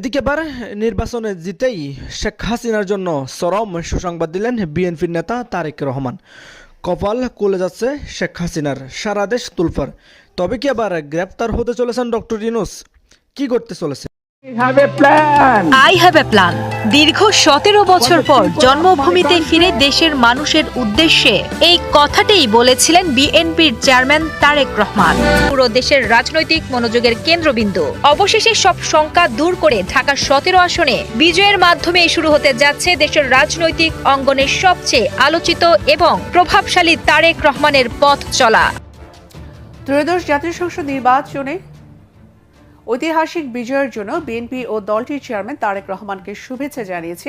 এদিকে এবার নির্বাচনে জিতেই শেখ হাসিনার জন্য চরম সুসংবাদ দিলেন বিএনপির নেতা তারেক রহমান। কপাল কুলে যাচ্ছে শেখ হাসিনার সারা দেশ তুলফার। তবে কি আবার গ্রেপ্তার হতে চলেছেন ডক্টর ইউনুস? কি করতে চলেছে? আই হ্যাভ এ প্ল্যান দীর্ঘ সতেরো বছর পর জন্মভূমিতে ফিরে দেশের মানুষের উদ্দেশ্যে এই কথাটাই বলেছিলেন বিএনপির চেয়ারম্যান তারেক রহমান। পুরো দেশের রাজনৈতিক মনোযোগের কেন্দ্রবিন্দু। অবশেষে সব শঙ্কা দূর করে ঢাকা সতেরো আসনে বিজয়ের মাধ্যমে শুরু হতে যাচ্ছে দেশের রাজনৈতিক অঙ্গনের সবচেয়ে আলোচিত এবং প্রভাবশালী তারেক রহমানের পথ চলা। ত্রয়োদশ জাতীয় সংসদ নির্বাচনে ঐতিহাসিক বিজয়ের জন্য বিএনপি ও দলটির চেয়ারম্যান তারেক রহমানকে শুভেচ্ছা জানিয়েছে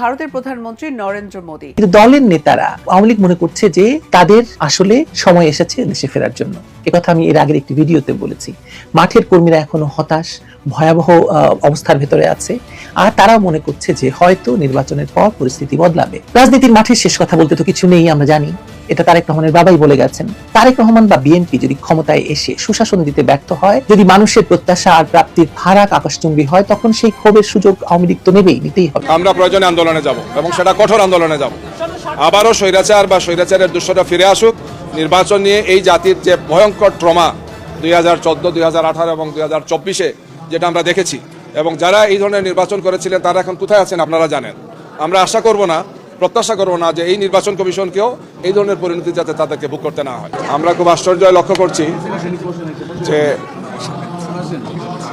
ভারতের প্রধানমন্ত্রী নরেন্দ্র মোদী। দলের নেতারা আওয়ামী মনে করছে যে তাদের আসলে সময় এসেছে দেশে ফেরার জন্য। একথা আমি এর আগের একটি ভিডিওতে বলেছি। মাঠের কর্মীরা এখনও হতাশ, ভয়াবহ অবস্থার ভেতরে আছে। আর তারাও মনে করছে যে হয়তো নির্বাচনের পর পরিস্থিতি বদলাবে। রাজনীতির মাঠের শেষ কথা বলতে তো কিছু নেই, আমরা জানি। এটা তারেক রহমানের বাবাই বলে গেছেন। তারেক রহমান বা বিএনপি যদি ক্ষমতায় এসে সুশাসন দিতে ব্যর্থ হয়, যদি মানুষের প্রত্যাশা আর প্রাপ্তির ফারাক আকাশচুম্বী হয়, তখন সেই ক্ষোভের সুযোগ আওয়ামী লীগ তো নেবেই, নিতেই হবে। আমরা প্রয়োজনে আন্দোলনে যাব এবং সেটা কঠোর আন্দোলনে যাব। আবারও স্বৈরাচার বা স্বৈরাচারের দুঃসটা ফিরে আসুক। নির্বাচন নিয়ে এই জাতির যে ভয়ঙ্কর ট্রমা দুই হাজার চোদ্দ, দুই হাজার আঠারো এবং দুই হাজার চব্বিশে, যেটা আমরা দেখেছি, এবং যারা এই ধরনের নির্বাচন করেছিলেন, তারা এখন কোথায় আছেন আপনারা জানেন। আমরা আশা করব না, প্রত্যাশা করব না যে এই নির্বাচন কমিশনকেও এই ধরনের পরিণতি যাতে তাদেরকে ভোগ করতে না হয়। আমরা খুব আশ্চর্য লক্ষ্য করছি যে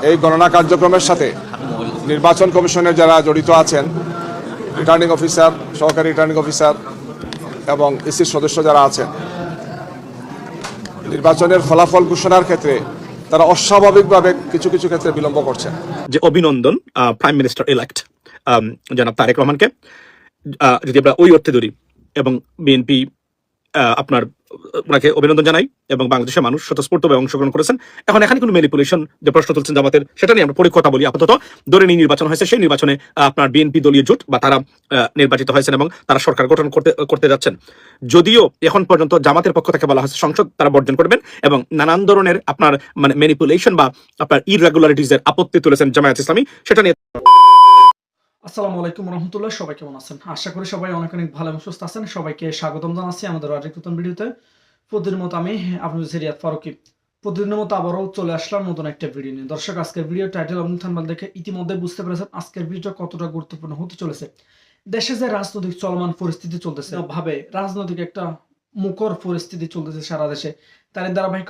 এই গণনা কার্যক্রমের সাথে নির্বাচন কমিশনের যারা জড়িত আছেন রিটার্নিং অফিসার সহকারী রিটার্নিং অফিসার এবং ইসির সদস্য যারা আছেন নির্বাচনের ফলাফল ঘোষণার ক্ষেত্রে তারা অস্বাভাবিকভাবে কিছু কিছু ক্ষেত্রে বিলম্ব করছে। যে অভিনন্দন প্রাইম মিনিস্টার ইলেক্ট জনাব তারেক রহমানকে। যদি আমরা ওই অর্থে ধরি, এবং বিএনপি আপনার, ওনাকে অভিনন্দন জানাই এবং বাংলাদেশের মানুষ স্বতঃস্ফূর্তভাবে অংশগ্রহণ করেছেন। এখন এখানে কোনো ম্যানিপুলেশন যে প্রশ্ন তুলছেন জামাতের, সেটা নিয়ে আমরা পরে কথা বলি আপাতত। ধরে নিয়ে নির্বাচন হয়েছে, সেই নির্বাচনে আপনার বিএনপি দলীয় জোট বা তারা নির্বাচিত হয়েছেন এবং তারা সরকার গঠন করতে করতে যাচ্ছেন। যদিও এখন পর্যন্ত জামাতের পক্ষ থেকে বলা হয়েছে সংসদ তারা বর্জন করবেন এবং নানান ধরনের আপনার মানে ম্যানিপুলেশন বা আপনার ইরেগুলারিটিস এর আপত্তি তুলেছেন জামায়াত ইসলামী, সেটা নিয়ে আসসালামু আলাইকুম রহমতুল্লাহ, সবাই কেমন আছেন? আশা করি সবাই অনেক অনেক ভালো এবং সুস্থ আছেন। সবাইকে স্বাগতম জানাচ্ছি আমাদের আরেক নতুন ভিডিওতে। প্রতিদিনের মতো আমি আপনাদের সিরিয়াত ফারুকি। প্রতিদিনের মতো আবারও চলে আসলাম নতুন একটা ভিডিও নিয়ে। দর্শক, আজকের ভিডিও টাইটেল এবং থাম্বনেল দেখে ইতিমধ্যে বুঝতে পেরেছেন আজকের ভিডিওটা কতটা গুরুত্বপূর্ণ হতে চলেছে। দেশে যে রাজনৈতিক চলমান পরিস্থিতি চলতেছে, ভাবে রাজনৈতিক একটা মুখর পরিস্থিতি চলতেছে সারা দেশে তারই ধারাবাহিক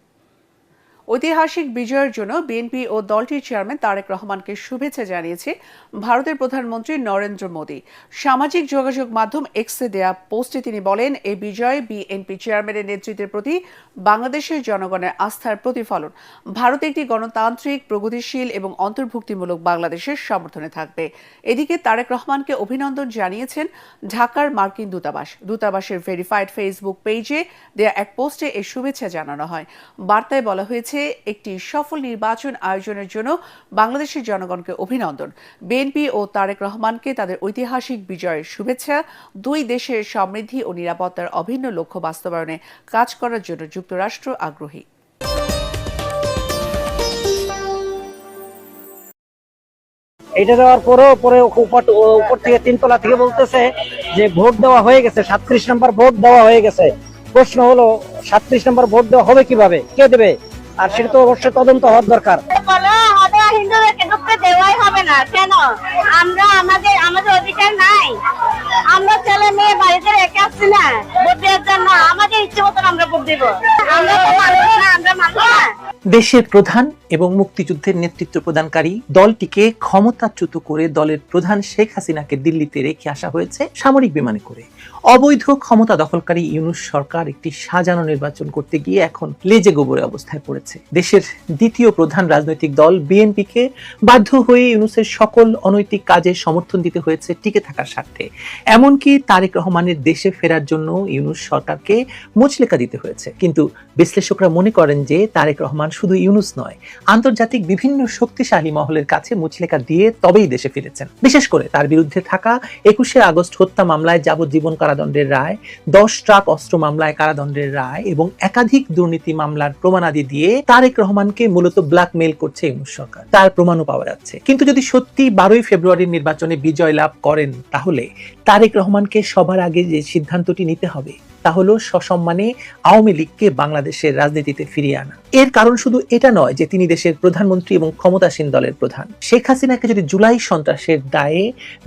ঐতিহাসিক বিজয়ের জন্য বিএনপি ও দলটির চেয়ারম্যান তারেক রহমানকে শুভেচ্ছা জানিয়েছে ভারতের প্রধানমন্ত্রী নরেন্দ্র মোদী। সামাজিক যোগাযোগ মাধ্যম এক্সে দেয়া পোস্টে তিনি বলেন এই বিজয় বিএনপি চেয়ারম্যানের নেতৃত্বের প্রতি বাংলাদেশের জনগণের আস্থার প্রতিফলন। ভারত একটি গণতান্ত্রিক, প্রগতিশীল এবং অন্তর্ভুক্তিমূলক বাংলাদেশের সমর্থনে থাকবে। এদিকে তারেক রহমানকে অভিনন্দন জানিয়েছেন ঢাকার মার্কিন দূতাবাস। দূতাবাসের ভেরিফাইড ফেসবুক পেজে দেয়া এক পোস্টে এই শুভেচ্ছা জানানো হয়। বার্তায় বলা হয়েছে একটি সফল নির্বাচন আয়োজনের জন্য বাংলাদেশের জনগণকে অভিনন্দন। বিএনপি ও তারেক রহমানকে তাদের ঐতিহাসিক বিজয়ের শুভেচ্ছা, দুই দেশের সমৃদ্ধি ও নিরাপত্তার অভিন্ন লক্ষ্য বাস্তবায়নে কাজ করার জন্য যুক্তরাষ্ট্র আগ্রহী। এটা দেওয়ার পরেও পরে উপর থেকে তিনতলা থেকে বলতেছে যে ভোট দেওয়া হয়ে গেছে, সাতত্রিশ নম্বর ভোট দেওয়া হয়ে গেছে। প্রশ্ন হলো, সাতত্রিশ নম্বর ভোট দেওয়া হবে কীভাবে? কে দেবে? আর সেটা তো অবশ্যই তদন্ত হওয়ার দরকার। হিন্দুদেরকে ঢুকতে দেওয়াই হবে না। কেন? আমরা আমাদের আমাদের অধিকার নাই। আমরা ছেলে মেয়ে বাড়িতে রেখে আসছি না ভোট দেওয়ার জন্য। আমাদের ইচ্ছে মতন আমরা ভোট দিব। আমরা তো মানুষ না আমরা মানুষ না। দেশের প্রধান এবং মুক্তিযুদ্ধের নেতৃত্ব প্রদানকারী দলটিকে ক্ষমতাচ্যুত করে দলের প্রধান শেখ হাসিনাকে দিল্লিতে রেখে আসা হয়েছে সামরিক বিমানে করে। অবৈধ ক্ষমতা দখলকারী ইউনুস সরকার একটি সাজানো নির্বাচন করতে গিয়ে এখন লেজে গোবরে অবস্থায় পড়েছে। দেশের দ্বিতীয় প্রধান রাজনৈতিক দল বিএনপিকে বাধ্য হয়ে ইউনুসের সকল অনৈতিক কাজে সমর্থন দিতে হয়েছে টিকে থাকার স্বার্থে। এমনকি তারেক রহমানের দেশে ফেরার জন্য ইউনুস সরকারকে মুচলেকা দিতে হয়েছে। কিন্তু বিশ্লেষকরা মনে করেন যে তারেক রহমান শুধু ইউনুস নয় আন্তর্জাতিক বিভিন্ন শক্তিশালী মহলের কাছে মুচলেকা দিয়ে তবেই দেশে ফিরেছেন। বিশেষ করে তার বিরুদ্ধে থাকা একুশে আগস্ট হত্যা মামলায় যাবজ্জীবন কারাদণ্ডের রায়, দশ ট্রাক অস্ত্র মামলায় কারাদণ্ডের রায় এবং একাধিক দুর্নীতি মামলার প্রমাণাদি দিয়ে তারেক রহমানকে মূলত ব্ল্যাকমেল করছে ইউনুস সরকার। তার প্রমাণও পাওয়া যাচ্ছে। কিন্তু যদি সত্যি বারোই ফেব্রুয়ারির নির্বাচনে বিজয় লাভ করেন, তাহলে তারেক রহমানকে সবার আগে যে সিদ্ধান্তটি নিতে হবে তা হলো সসম্মানে আওয়ামী লীগকে বাংলাদেশের রাজনীতিতে ফিরিয়ে আনা। এর কারণ শুধু এটা নয় যে তিনি দেশের প্রধানমন্ত্রী এবং ক্ষমতাসীন দলের প্রধান। শেখ হাসিনাকে যদি জুলাই সন্ত্রাসের দায়ে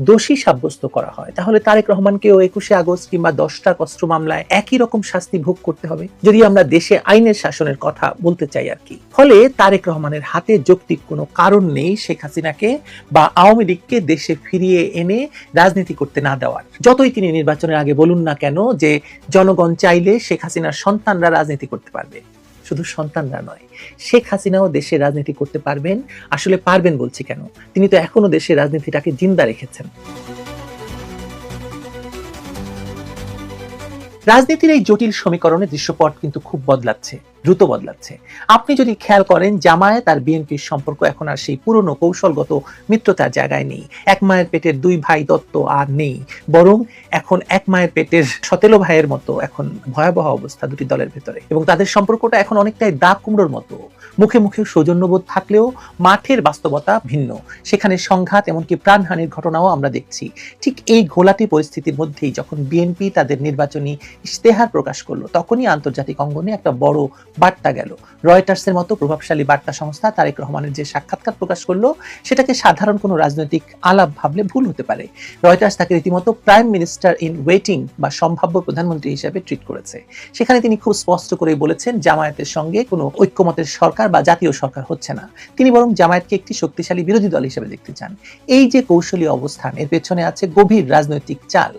দোষী সাব্যস্ত করা হয়, তাহলে তারেক রহমানকেও একুশে আগস্ট কিংবা দশটা অস্ত্র মামলায় একই রকম শাস্তি ভোগ করতে হবে, যদি আমরা দেশে আইনের শাসনের কথা বলতে চাই আর কি। ফলে তারেক রহমানের হাতে যৌক্তিক কোনো কারণ নেই শেখ হাসিনাকে বা আওয়ামী লীগকে দেশে ফিরিয়ে এনে রাজনীতি করতে না দেওয়ার। যতই তিনি নির্বাচনের আগে বলুন না কেন যে জনগণ চাইলে শেখ হাসিনার সন্তানরা রাজনীতি করতে পারবে। শুধু সন্তানরা নয়, শেখ হাসিনাও দেশে রাজনীতি করতে পারবেন। আসলে পারবেন বলছি কেন? তিনি তো এখনও দেশে রাজনীতিটাকে জিন্দা রেখেছেন। রাজনীতির এই জটিল সমীকরণে দৃশ্যপট কিন্তু খুব বদলাচ্ছে। দ্রুত বদলাচ্ছে। আপনি যদি খেয়াল করেন, জামায়াত আর বিএনপির সম্পর্ক এখন আর সেই পুরনো কৌশলগত মিত্রতার জায়গায় নেই। এক মায়ের পেটের দুই ভাই দত্ত আর নেই। বরং এখন এক মায়ের পেটের সতেলো ভাইয়ের মতো এখন ভয়াবহ অবস্থা দুটি দলের ভেতরে। এবং তাদের সম্পর্কটা এখন অনেকটাই দাগ কুমড়োর মতো। মুখে মুখে সৌজন্যবোধ থাকলেও মাঠের বাস্তবতা ভিন্ন। সেখানে সংঘাত, এমনকি প্রাণহানির ঘটনাও আমরা দেখছি। ঠিক এই ঘোলাটি পরিস্থিতির মধ্যেই যখন বিএনপি তাদের নির্বাচনী ইশতেহার প্রকাশ করল, তখনই আন্তর্জাতিক অঙ্গনে একটা বড় বার্তা গেল। রয়টার্সের মতো প্রভাবশালী বার্তা সংস্থা তারেক রহমানের যে সাক্ষাৎকার প্রকাশ করল, সেটাকে সাধারণ কোনো রাজনৈতিক আলাপ ভাবলে ভুল হতে পারে। রয়টার্স তাকে রীতিমতো প্রাইম মিনিস্টার ইন ওয়েটিং বা সম্ভাব্য প্রধানমন্ত্রী হিসেবে ট্রিট করেছে। সেখানে তিনি খুব স্পষ্ট করে বলেছেন, জামায়াতের সঙ্গে কোনো ঐক্যমতের সরকার বা জাতীয় সরকার হচ্ছে না। তিনি বরং জামায়াতকে একটি শক্তিশালী বিরোধী দল হিসেবে দেখতে চান। এই যে কৌশলী অবস্থান, এর পেছনে আছে গভীর রাজনৈতিক চাল।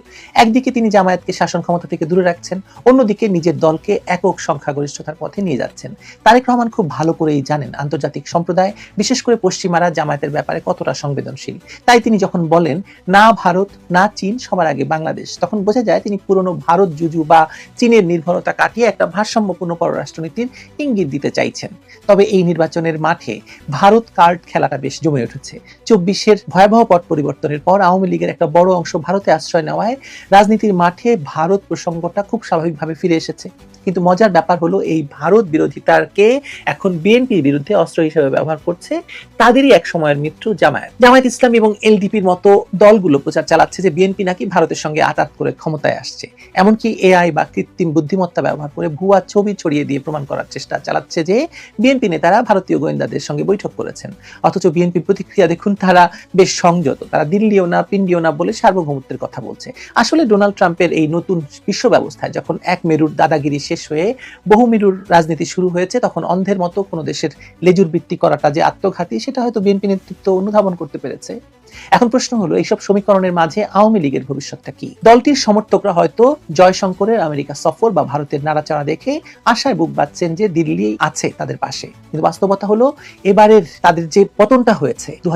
একদিকে তিনি জামায়াতকে শাসন ক্ষমতা থেকে দূরে রাখছেন, অন্যদিকে নিজের দলকে একক সংখ্যাগরিষ্ঠতার পথে নিয়ে যাচ্ছেন। তারেক রহমান খুব ভালো করেই জানেন আন্তর্জাতিক সম্প্রদায়, বিশেষ করে পশ্চিমারা জামায়াতের ব্যাপারে কতটা সংবেদনশীল। তাই তিনি যখন বলেন, না ভারত, না চীন, সবার আগে বাংলাদেশ তখন বোঝা যায় তিনি পুরনো ভারত জুজু বা চীনের নির্ভরতা কাটিয়ে একটা ভারসাম্যপূর্ণ পররাষ্ট্রনীতির ইঙ্গিত দিতে চাইছেন। তবে এই নির্বাচনের মাঠে ভারত কার্ড খেলাটা বেশ জমে উঠেছে। চব্বিশের ভয়াবহ পট পরিবর্তনের পর আওয়ামী লীগের একটা বড় অংশ ভারতে আশ্রয় নেওয়ায় রাজনীতির মাঠে ভারত প্রসঙ্গটা খুব স্বাভাবিকভাবে ফিরে এসেছে। কিন্তু মজার ব্যাপার হলো, এই ভারত বিরোধিতাকে এখন বিএনপির বিরুদ্ধে অস্ত্র হিসেবে ব্যবহার করছে, তাদেরই এক সময়ের মিত্র জামায়াত। জামায়াত ইসলাম এবং এলডিপির মতো দলগুলো প্রচার চালাচ্ছে যে বিএনপি নাকি ভারতের সঙ্গে আঘাত করে ক্ষমতায় আসছে। এমনকি এআই বা কৃত্রিম বুদ্ধিমত্তা ব্যবহার করে ভুয়া ছবি ছড়িয়ে দিয়ে প্রমাণ করার চেষ্টা চালাচ্ছে যে বিএনপি নেতারা ভারতীয় গোয়েন্দাদের সঙ্গে বৈঠক করেছেন। অথচ বিএনপি প্রতিক্রিয়া দেখুন, তারা বেশ সংযত। তারা দিল্লিও না, পিন্ডিও না বলে সার্বভৌমত্বের কথা বলছে। আসলে ডোনাল্ড ট্রাম্পের এই নতুন বিশ্ব ব্যবস্থায় যখন এক মেরুর দাদাগিরি শেষ হয়ে বহু মেরুর রাজনীতি শুরু হয়েছে, তখন অন্ধের মতো কোনো দেশের লেজুর বৃত্তি করাটা যে আত্মঘাতী, সেটা হয়তো বিএনপি নেতৃত্ব অনুধাবন করতে পেরেছে। এখন প্রশ্ন হলো, এইসব সমীকরণের মাঝে আওয়ামী লীগের ভবিষ্যৎটা কি? দলটির সমর্থকরা হয়তো জয়শঙ্করের আমেরিকা সফর বা ভারতের নাড়াচাড়া দেখে আশায় বুক বাঁধছেন যে দিল্লি আছে তাদের পাশে। কিন্তু বাস্তবতা হলো, এবারের তাদের যে পতনটা হয়েছে দু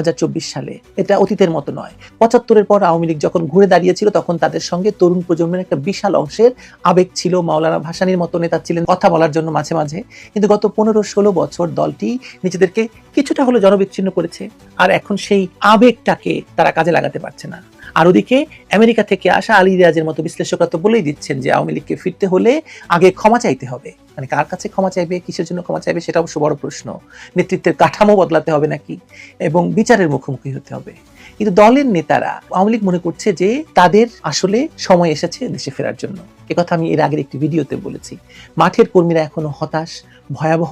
সালে, এটা অতীতের মতো নয়। পঁচাত্তরের পর আওয়ামী লীগ যখন ঘুরে দাঁড়িয়েছিল, তখন তাদের সঙ্গে তরুণ প্রজন্মের একটা বিশাল অংশের আবেগ ছিল। মাওলানা ভাসানির মতো নেতা ছিলেন কথা বলার জন্য মাঝে মাঝে। কিন্তু গত পনেরো ষোলো বছর দলটি নিজেদেরকে কিছুটা হলো জনবিচ্ছিন্ন করেছে। আর এখন সেই আবেগটাকে তারা কাজে লাগাতে পারছে না। আর ওদিকে আমেরিকা থেকে আসা আলী রিয়াজের মতো বিশ্লেষকরা তো বলেই দিচ্ছেন যে আওয়ামী লীগকে ফিরতে হলে আগে ক্ষমা চাইতে হবে। মানে কার কাছে ক্ষমা চাইবে, কিসের জন্য ক্ষমা চাইবে, সেটা অবশ্য বড় প্রশ্ন। নেতৃত্বের কাঠামো বদলাতে হবে নাকি? এবং বিচারের মুখোমুখি হতে হবে। কিন্তু দলের নেতারা আওয়ামী লীগ মনে করছে যে তাদের আসলে সময় এসেছে দেশে ফেরার জন্য। কথা আমি এর আগের একটি ভিডিওতে বলেছি। মাঠের কর্মীরা এখনও হতাশ, ভয়াবহ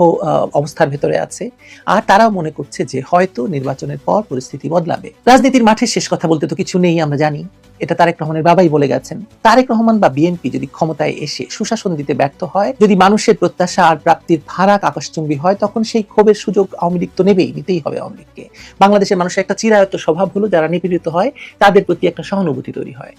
অবস্থার ভেতরে আছে। আর তারাও মনে করছে যে হয়তো নির্বাচনের পর পরিস্থিতি বদলাবে। রাজনীতির মাঠে শেষ কথা বলতে তো কিছু নেই, আমরা জানি। এটা তারেক রহমানের বাবাই বলে গেছেন। তারেক রহমান বা বিএনপি যদি ক্ষমতায় এসে সুশাসন দিতে ব্যর্থ হয়, যদি মানুষের প্রত্যাশা আর প্রাপ্তির ফারাক আকাশচুম্বী হয়, তখন সেই ক্ষোভের সুযোগ আওয়ামী লীগ তো নেবেই, নিতেই হবে আওয়ামী লীগকে। বাংলাদেশের মানুষের একটা চিরায়ত স্বভাব হলো, যারা নিপীড়িত হয়, তাদের প্রতি একটা সহানুভূতি তৈরি হয়।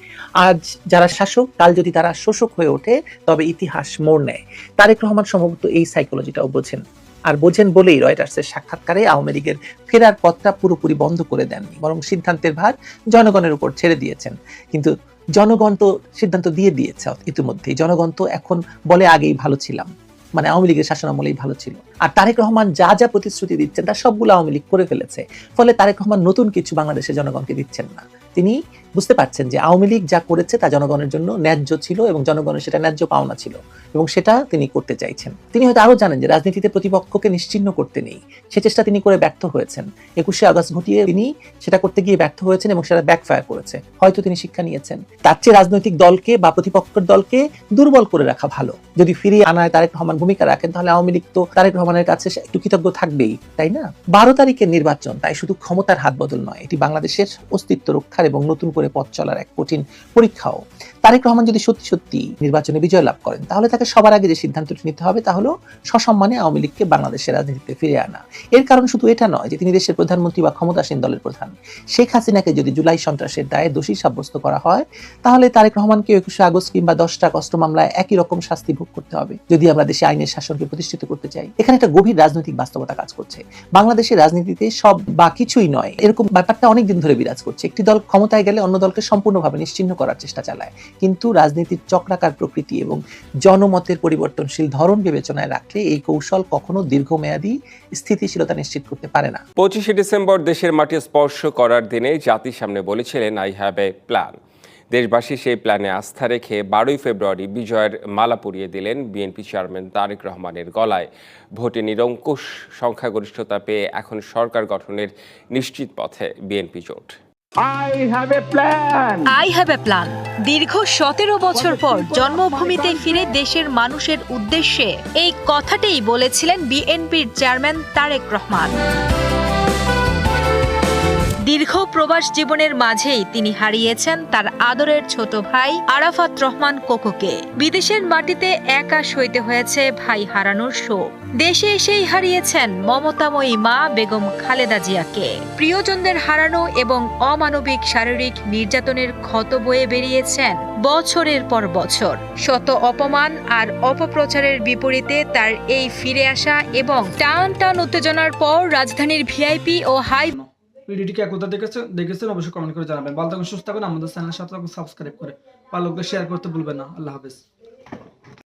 আজ যারা শাসক, কাল যদি তারা শোষক হয়ে ওঠে, তবে ইতিহাস মোড় নেয়। তারেক রহমান সম্ভবত এই সাইকোলজিটাও বোঝেন। আর বোঝেন বলেই রয়টার্সের সাক্ষাৎকারে আওয়ামী লীগের ফেরার পথটা পুরোপুরি বন্ধ করে দেননি, বরং সিদ্ধান্তের ভার জনগণের উপর ছেড়ে দিয়েছেন। কিন্তু জনগণ তো সিদ্ধান্ত দিয়ে দিয়েছে ইতিমধ্যেই। জনগণ তো এখন বলে আগেই ভালো ছিলাম। মানে আওয়ামী লীগের শাসনামলেই ভালো ছিল। আর তারেক রহমান যা যা প্রতিশ্রুতি দিচ্ছেন তার সবগুলো আওয়ামী লীগ করে ফেলেছে। ফলে তারেক রহমান নতুন কিছু বাংলাদেশের জনগণকে দিচ্ছেন না। তিনি বুঝতে পারছেন যে আওয়ামী লীগ যা করেছে, তা জনগণের জন্য ন্যায্য ছিল এবং জনগণের সেটা ন্যায্য পাওনা ছিল এবং সেটা তিনি করতে চাইছেন। তিনি হয়তো আরও জানেন যে রাজনীতিতে প্রতিপক্ষকে নিশ্চিহ্ন করতে নেই। সে চেষ্টা তিনি করে ব্যর্থ হয়েছেন। একুশে আগস্ট ঘটিয়ে তিনি সেটা করতে গিয়ে ব্যর্থ হয়েছেন এবং সেটা ব্যাকফায়ার করেছে। হয়তো তিনি শিক্ষা নিয়েছেন। তার চেয়ে রাজনৈতিক দলকে বা প্রতিপক্ষের দলকে দুর্বল করে রাখা ভালো। যদি ফিরিয়ে আনায় তারেক রহমান ভূমিকা রাখেন, তাহলে আওয়ামী লীগ তো তারেক রহমানের কাছে একটু কৃতজ্ঞ থাকবেই, তাই না? বারো তারিখের নির্বাচন, তাই শুধু ক্ষমতার হাত বদল নয়, এটি বাংলাদেশের অস্তিত্ব রক্ষার এবং নতুন করে পথ চলার এক কঠিন পরীক্ষাও। তারেক রহমান যদি সত্যি সত্যি নির্বাচনে বিজয় লাভ করেন, তাহলে তাকে সবার আগে যে সিদ্ধান্তটি নিতে হবে তা হলো সসম্মানে আওয়ামী লীগকে বাংলাদেশের রাজনীতিতে ফিরে আনা। এর কারণ শুধু এটা নয় যে তিনি দেশের প্রধানমন্ত্রী বা ক্ষমতাসীন দলের প্রধান। শেখ হাসিনাকে যদি জুলাই সন্ত্রাসের দায়ে দোষী সাব্যস্ত করা হয়, তাহলে তারেক রহমানকে একুশে আগস্ট কিংবা দশটা কষ্ট মামলায় একই রকম শাস্তি ভোগ করতে হবে। যদি আমরা দেশে আইনের শাসনকে প্রতিষ্ঠিত করতে চাই, এখানে একটা গভীর রাজনৈতিক বাস্তবতা কাজ করছে। বাংলাদেশের রাজনীতিতে সব বা কিছুই নয়। এরকম ব্যাপারটা অনেকদিন ধরে বিরাজ করছে। একটি দল ক্ষমতায় গেলে অন্য দলকে সম্পূর্ণভাবে নিশ্চিহ্ন করার চেষ্টা চালায়। কিন্তু রাজনীতির চক্রাকার প্রকৃতি এবং জনমতের পরিবর্তনশীল ধরন বিবেচনায় রাখলে এই কৌশল কখনো দীর্ঘমেয়াদী স্থিতিশীলতা নিশ্চিত করতে পারে না। পঁচিশে ডিসেম্বর দেশের মাটি স্পর্শ করার দিনে জাতির সামনে বলেছিলেন, আই হ্যাভ এ প্ল্যান। দেশবাসী সেই প্ল্যানে আস্থা রেখে বারোই ফেব্রুয়ারি বিজয়ের মালা পরিয়ে দিলেন বিএনপি চেয়ারম্যান তারেক রহমানের গলায়। ভোটে নিরঙ্কুশ সংখ্যাগরিষ্ঠতা পেয়ে এখন সরকার গঠনের নিশ্চিত পথে বিএনপি জোট। আই হ্যাভ এ প্ল্যান দীর্ঘ সতেরো বছর পর জন্মভূমিতে ফিরে দেশের মানুষের উদ্দেশ্যে এই কথাটাই বলেছিলেন বিএনপির চেয়ারম্যান তারেক রহমান। দীর্ঘ প্রবাস জীবনের মাঝেই তিনি হারিয়েছেন তার আদরের ছোট ভাই আরাফাত রহমান কোকোকে। বিদেশের মাটিতে একা সইতে হয়েছে ভাই হারানোর শোক। দেশে এসেই হারিয়েছেন মমতাময়ী মা বেগম খালেদা জিয়াকে। প্রিয়জনদের হারানো এবং অমানবিক শারীরিক নির্যাতনের ক্ষত বয়ে বেরিয়েছেন বছরের পর বছর। শত অপমান আর অপপ্রচারের বিপরীতে তার এই ফিরে আসা এবং টান টান উত্তেজনার পর রাজধানীর ভিআইপি ও হাই ভিডিওটি কে কোথা দেখেছেন দেখেছেন অবশ্যই কমেন্ট করে জানাবেন। ভালো থাকুন, সুস্থ থাকুন। আমাদের চ্যানেল সাথে সাবস্ক্রাইব করে। ভালো শেয়ার করতে ভুলবেন না। আল্লাহ হাফেজ।